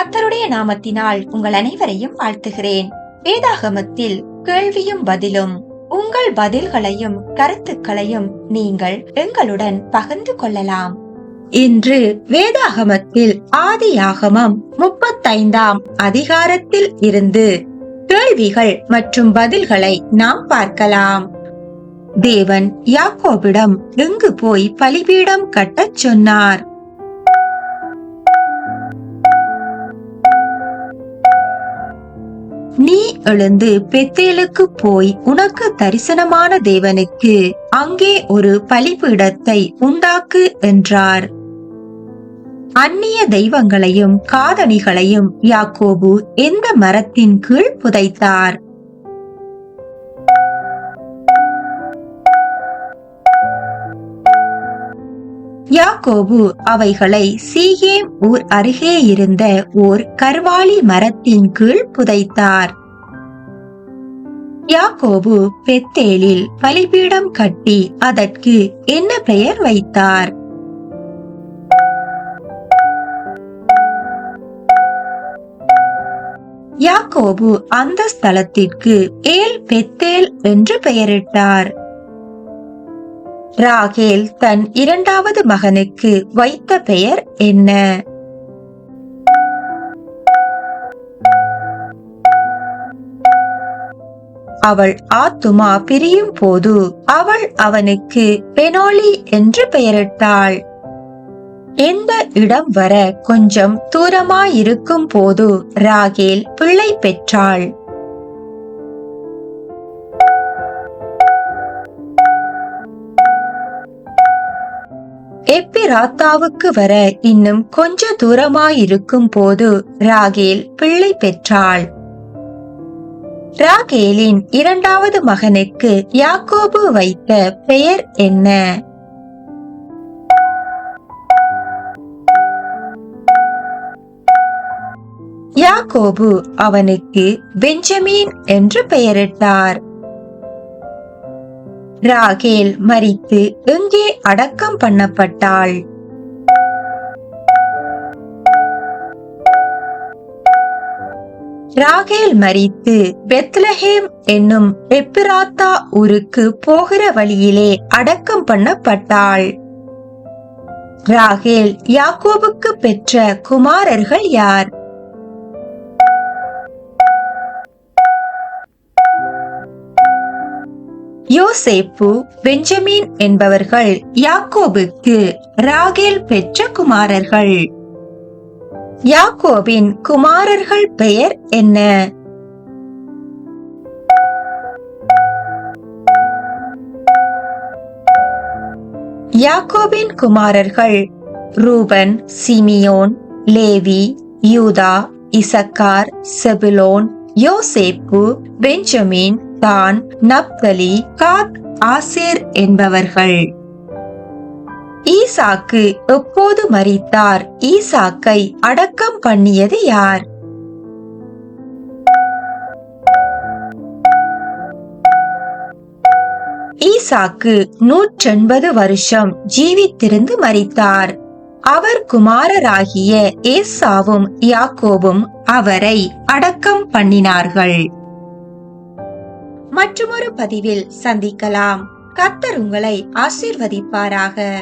கத்தருடைய நாமத்தினால் உங்கள் அனைவரையும் வாழ்த்துகிறேன். வேதாகமத்தில் கேள்வியும் பதிலும் உங்கள் பதில்களையும் கருத்துக்களையும் நீங்கள் எங்களுடன் பகிர்ந்து கொள்ளலாம். இன்று வேதாகமத்தில் ஆதியாகமம் முப்பத்தைந்தாம் அதிகாரத்தில் இருந்து கேள்விகள் மற்றும் பதில்களை நாம் பார்க்கலாம். தேவன் யாக்கோபிடம் எங்கு போய் பலிபீடம் கட்டச் சொன்னார்? எழுந்து பெத்தேலுக்கு போய் உனக்கு தரிசனமான தேவனுக்கு அங்கே ஒரு பலிபீடத்தை உண்டாக்கு என்றார். அந்நிய தெய்வங்களையும் காதணிகளையும் யாக்கோபு எந்த மரத்தின் கீழ் புதைத்தார். யாக்கோபு அவைகளை சீகேம் ஊர் அருகே இருந்த ஓர் கர்வாலி மரத்தின் கீழ் புதைத்தார். யாக்கோபு பெத்தேலில் பலிபீடம் கட்டி அதற்கு என்ன பெயர் வைத்தார்? யாக்கோபு அந்த ஸ்தலத்திற்கு ஏல் பெத்தேல் என்று பெயரிட்டார். ராகேல் தன் இரண்டாவது மகனுக்கு வைத்த பெயர் என்ன? அவள் ஆத்துமா பிரியும் போது அவள் அவனுக்கு பெனோலி என்று பெயரிட்டாள். எந்த இடம் வர கொஞ்சம் தூரமாயிருக்கும் போது ராகேல் பிள்ளை பெற்றாள். எப்பிராத்தாவுக்கு வர இன்னும் கொஞ்ச தூரமாயிருக்கும் போது ராகேல் பிள்ளை பெற்றாள். ராகேலின் இரண்டாவது மகனுக்கு யாக்கோபு வைத்த பெயர் என்ன? யாக்கோபு அவனுக்கு பெஞ்சமீன் என்று பெயரிட்டார். ராகேல் மறித்து எங்கே அடக்கம் பண்ணப்பட்டாள்? ராகேல் மரித்து பெத்லஹேம் என்னும் எப்பிராத்தா ஊருக்கு போகிற வழியிலே அடக்கம் பண்ணப்பட்டாள். ராகேல் யாக்கோபுக்கு பெற்ற குமாரர்கள் யார்? யோசேப்பு பெஞ்சமின் என்பவர்கள் யாக்கோபுக்கு ராகேல் பெற்ற குமாரர்கள். யாக்கோபின் குமாரர்கள் பெயர் என்ன? யாக்கோபின் குமாரர்கள் ரூபன் சிமியோன் லேவி யூதா இசக்கார் செபுலோன் யோசேப்பு பெஞ்சமின் தான் நப்தலி காத் ஆசேர் என்பவர்கள். ஈசாக்கு எப்போது மறித்தார் ஈசாக்கை அடக்கம் பண்ணியது யார்? ஈசாக்கு நூற்றெண்பது வருஷம் ஜீவித்திருந்து மறித்தார் அவர் குமாரராகிய ஏசாவும் யாக்கோபும் அவரை அடக்கம் பண்ணினார்கள். மற்றுமொரு பதிவில் சந்திக்கலாம். கத்தர் உங்களை ஆசிர்வதிப்பாராக.